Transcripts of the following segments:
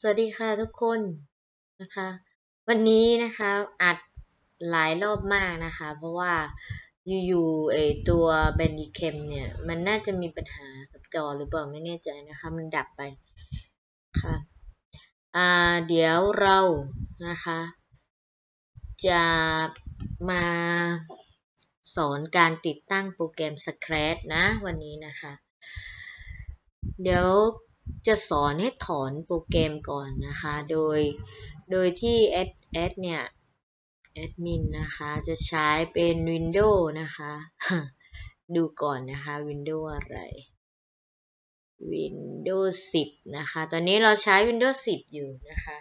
สวัสดีค่ะทุกคนนะคะ วันนี้นะคะอัดหลายรอบมากนะคะ เพราะว่าอยู่ๆไอตัวเบนดีเคมเนี่ยมันน่าจะมีปัญหากับจอหรือเปล่าไม่แน่ใจนะคะ มันดับไปค่ะอ่าเดี๋ยวเรานะคะ จะมาสอนการติดตั้งโปรแกรม Scratch นะวันนี้นะคะ เดี๋ยว จะสอนให้ถอนโปรแกรมก่อนนะคะ โดย โดยที่แอดแอดเนี่ยแอดมินนะคะ จะใช้เป็น Windows นะคะ ดูก่อนนะคะ Windows อะไร Windows 10 นะคะ ตอนนี้เราใช้ Windows 10 อยู่นะคะ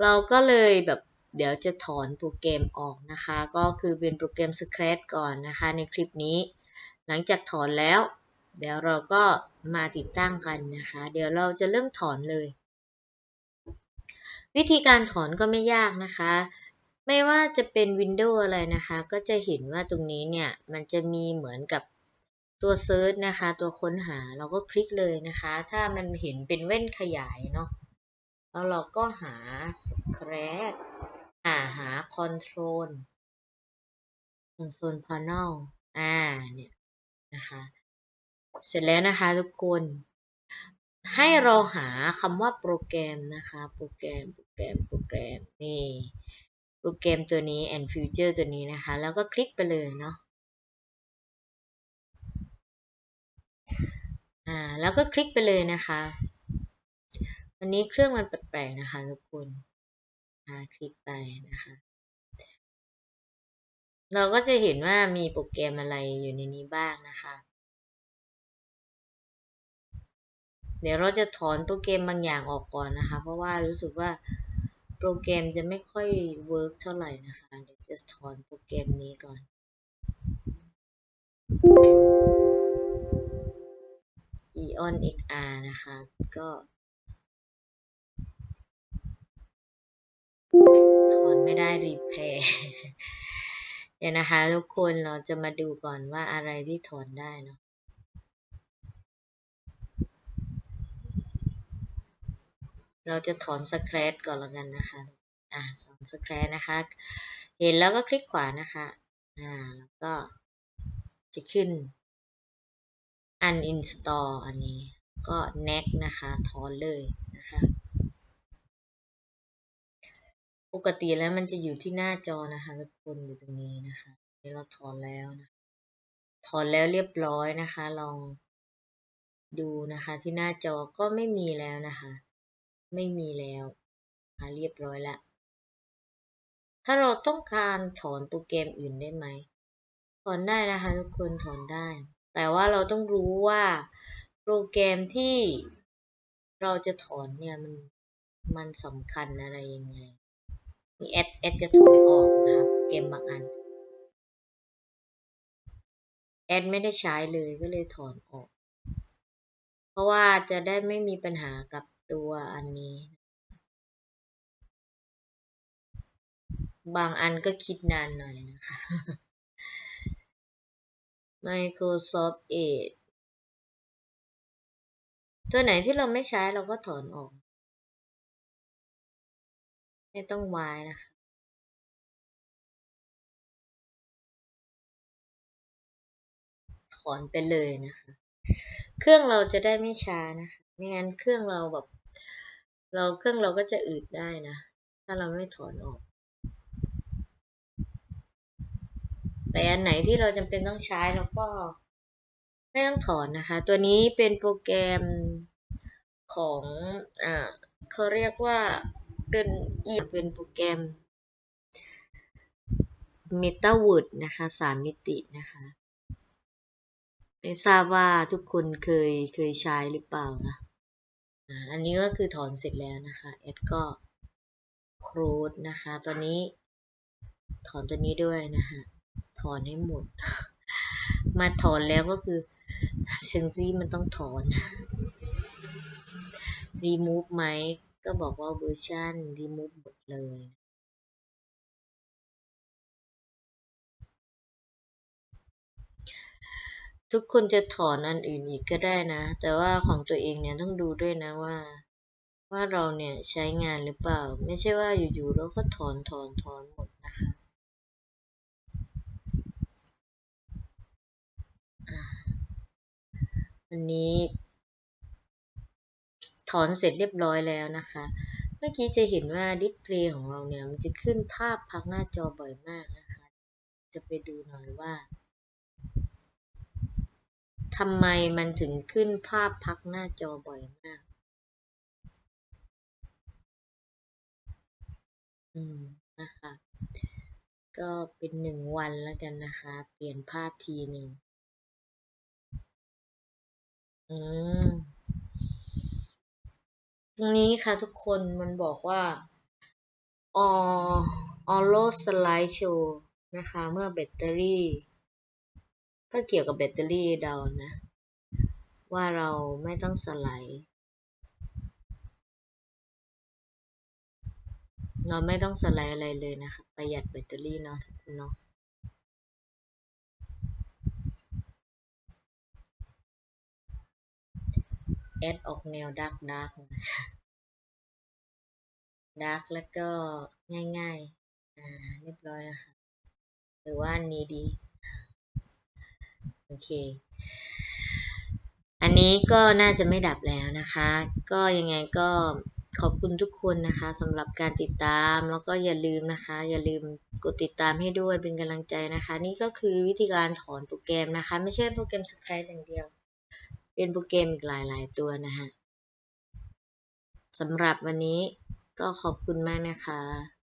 เราก็เลยแบบเดี๋ยวจะถอนโปรแกรมออกนะคะ ก็คือเป็นโปรแกรม Scratch ก่อนนะคะ ในคลิปนี้ หลังจากถอนแล้ว เดี๋ยวเราก็มาติดตั้งกันนะคะ เดี๋ยวเราจะเริ่มถอนเลย วิธีการถอนก็ไม่ยากนะคะ ไม่ว่าจะเป็น Windows อะไรนะคะ ก็จะเห็นว่าตรงนี้เนี่ย มันจะมีเหมือนกับตัวเซิร์ชนะคะ ตัวค้นหาเราก็คลิกเลยนะคะ ถ้ามันเห็นเป็นเว้นขยายเนาะแล้วเราก็หา Scratch อ่าหา Control Control Panel อ่าเนี่ยนะคะ เสร็จแล้วนะคะทุกคน ให้เราหาคำว่าโปรแกรมนะคะ โปรแกรม โปรแกรม โปรแกรม นี่ โปรแกรมตัวนี้ and future ตัวนี้นะคะ แล้วก็คลิกไปเลยเนาะ อ่า แล้วก็คลิกไปเลยนะคะ วันนี้เครื่องมันแปลกๆนะคะทุกคนอ่าคลิกไปนะคะเราก็จะเห็นว่ามีโปรแกรมอะไรอยู่ในนี้บ้างนะคะ เดี๋ยวเราจะถอนโปรแกรมบางอย่างออกก่อนนะคะ เพราะว่ารู้สึกว่าโปรแกรมจะไม่ค่อยเวิร์กเท่าไหร่นะคะ เดี๋ยวจะถอนโปรแกรมนี้ก่อน Eon XR นะคะ ก็ถอนไม่ได้รีเพย์เดี๋ยวนะคะ ทุกคนเราจะมาดูก่อนว่าอะไรที่ถอนได้เนาะ เราจะถอนสแครตก่อนแล้วกันนะคะ อ่าถอนสแครตนะคะ เห็นแล้วก็คลิกขวานะคะ อ่า แล้วก็จะขึ้น uninstall อันนี้ ก็ next นะคะ ถอนเลยนะคะ ปกติแล้วมันจะอยู่ที่หน้าจอนะคะทุกคนอยู่ตรงนี้นะคะเดี๋ยเราถอนแล้วนะถอนแล้วเรียบร้อยนะคะ ลองดูนะคะที่หน้าจอก็ไม่มีแล้วนะคะ ไม่มีแล้วอ่าเรียบร้อยละ ถ้าเราต้องการถอนโปรแกรมอื่นได้ไหม ถอนได้นะคะทุกคนถอนได้ แต่ว่าเราต้องรู้ว่าโปรแกรมที่เราจะถอนเนี่ยมันมันสำคัญอะไรยังไงนี่แอดแอดจะถอนออกนะคะโปรแกรมบางอันแอดไม่ได้ใช้เลยก็เลยถอนออก เพราะว่าจะได้ไม่มีปัญหากับ ตัวอันนี้ บางอันก็คิดนานหน่อยนะคะ Microsoft Edge ตัวไหนที่เราไม่ใช้เราก็ถอนออก ไม่ต้องวายนะคะ ถอนไปเลยนะคะ เครื่องเราจะได้ไม่ช้านะคะไม่งั้นเครื่องเราแบบ เราเครื่องเราก็จะอืดได้นะ ถ้าเราไม่ถอนออก แต่อันไหนที่เราจำเป็นต้องใช้เราก็ไม่ต้องถอนนะคะ ตัวนี้เป็นโปรแกรมของอ่าเขาเรียกว่าเป็นอีเป็นโปรแกรม MetaWord นะคะสามมิตินะคะไม่ทราบว่าทุกคนเคยเคยใช้หรือเปล่านะ อันนี้ก็คือถอนเสร็จแล้วนะคะแอดก็ครูดนะคะตัวนี้ถอนตัวนี้ด้วยนะคะถอนให้หมด มาถอนแล้วก็คือเซนซี่มันต้องถอน remove ไหมก็บอกว่าเวอร์ชัน remove หมดเลย ทุกคนจะถอนอันอื่นอีกก็ได้นะ แต่ว่าของตัวเองเนี่ยต้องดูด้วยนะว่า ว่าเราเนี่ยใช้งานหรือเปล่า ไม่ใช่ว่าอยู่ๆเราก็ถอนถอนถอนหมดนะคะอันนี้ ถอนเสร็จเรียบร้อยแล้วนะคะ เมื่อกี้จะเห็นว่าดิสเพลย์ของเราเนี่ยมันจะขึ้นภาพพักหน้าจอบ่อยมากนะคะ จะไปดูหน่อยว่า ทำไมมันถึงขึ้นภาพพักหน้าจอบ่อยมาก อืม นะคะ ก็เป็นหนึ่งวันแล้วกันนะคะ เปลี่ยนภาพทีหนึ่ง อืม ตรงนี้ค่ะทุกคนมันบอกว่าออโลสไลด์โชว์นะคะ เมื่อแบตเตอรี่ ถ้าเกี่ยวกับแบตเตอรี่เดานะ ว่าเราไม่ต้องสไลด์เราไม่ต้องสไลด์อะไรเลยนะคะประหยัดแบตเตอรี่เนาะทุกคนเนาะแอดออกแนวดาร์กดาร์กดาร์กแล้วก็ง่ายๆ อ่าเรียบร้อยนะคะ หรือว่าอันนี้ดี โอเค อันนี้ก็น่าจะไม่ดับแล้วนะคะ ก็ยังไงก็ขอบคุณทุกคนนะคะสำหรับการติดตาม แล้วก็อย่าลืมนะคะ อย่าลืมกดติดตามให้ด้วยเป็นกำลังใจนะคะ นี่ก็คือวิธีการถอนโปรแกรมนะคะ ไม่ใช่โปรแกรมสคริปต์อย่างเดียว เป็นโปรแกรมอีกหลาย ๆ ตัวนะคะสำหรับวันนี้ก็ขอบคุณมากนะคะ